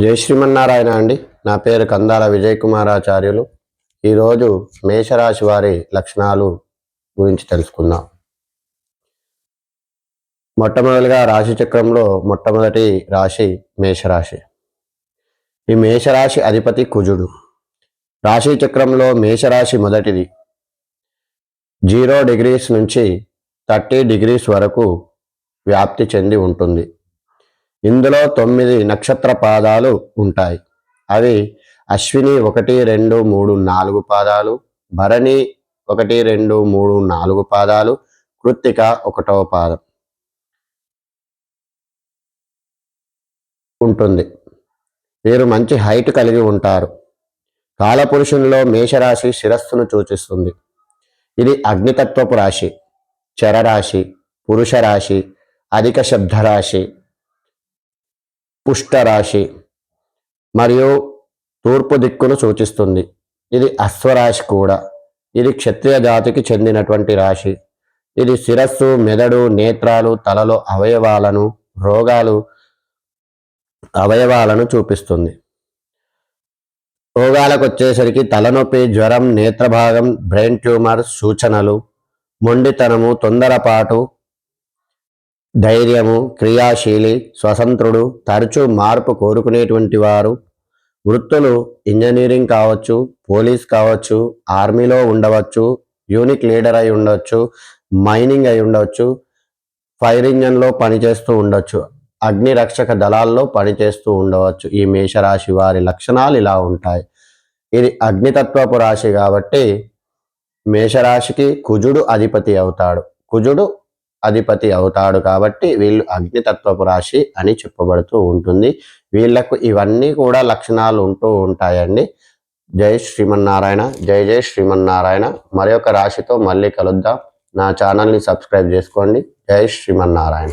జై శ్రీమన్నారాయణ అండి. నా పేరు కందాల విజయ్ కుమారాచార్యులు ఈరోజు మేషరాశి వారి లక్షణాలు గురించి తెలుసుకుందాం. మొట్టమొదటిగా రాశి చక్రంలో మొట్టమొదటి రాశి మేషరాశి. ఈ మేషరాశి అధిపతి కుజుడు. రాశి చక్రంలో మేషరాశి మొదటిది. జీరో డిగ్రీస్ నుంచి థర్టీ డిగ్రీస్ వరకు వ్యాప్తి చెంది ఉంటుంది. ఇందులో తొమ్మిది నక్షత్ర పాదాలు ఉంటాయి. అవి అశ్విని ఒకటి రెండు మూడు నాలుగు పాదాలు భరణి ఒకటి రెండు మూడు నాలుగు పాదాలు కృత్తిక ఒకటవ పాదం ఉంటుంది. వీరు మంచి హైట్ కలిగి ఉంటారు. కాలపురుషునిలో మేషరాశి శిరస్సును సూచిస్తుంది. ఇది అగ్నితత్వపు రాశి చరరాశి పురుషరాశి అధిక శబ్దరాశి పుష్టరాశి మరియు తూర్పు దిక్కును సూచిస్తుంది. ఇది అశ్వరాశి కూడా. ఇది క్షత్రియ జాతికి చెందినటువంటి రాశి. ఇది శిరస్సు మెదడు నేత్రాలు తలలో అవయవాలను రోగాలు అవయవాలను చూపిస్తుంది. రోగాలకు వచ్చేసరికి తలనొప్పి జ్వరం నేత్రభాగం బ్రెయిన్ ట్యూమర్ సూచనలు మొండితనము తొందరపాటు ధైర్యము క్రియాశీలి స్వతంత్రుడు తరచూ మార్పు కోరుకునేటువంటి వారు వృత్తులు ఇంజనీరింగ్ కావచ్చు పోలీస్ కావచ్చు ఆర్మీలో ఉండవచ్చు యూనిక్ లీడర్ అయి ఉండవచ్చు మైనింగ్ అయి ఉండవచ్చు ఫైర్ ఇంజన్లో పనిచేస్తూ ఉండొచ్చు అగ్ని రక్షక దళాల్లో పనిచేస్తూ ఉండవచ్చు. ఈ మేషరాశి వారి లక్షణాలు ఇలా ఉంటాయి. ఇది అగ్నితత్వపు రాశి కాబట్టి మేషరాశికి కుజుడు అధిపతి అవుతాడు. కుజుడు అధిపతి అవుతాడు కాబట్టి వీళ్ళు అగ్నితత్వపు రాశి అని చెప్పబడుతూ ఉంటుంది. వీళ్ళకు ఇవన్నీ కూడా లక్షణాలు ఉంటూ ఉంటాయండి. జై శ్రీమన్నారాయణ జై జై శ్రీమన్నారాయణ. మరి రాశితో మళ్ళీ కలుద్దాం. నా ఛానల్ని సబ్స్క్రైబ్ చేసుకోండి. జై శ్రీమన్నారాయణ.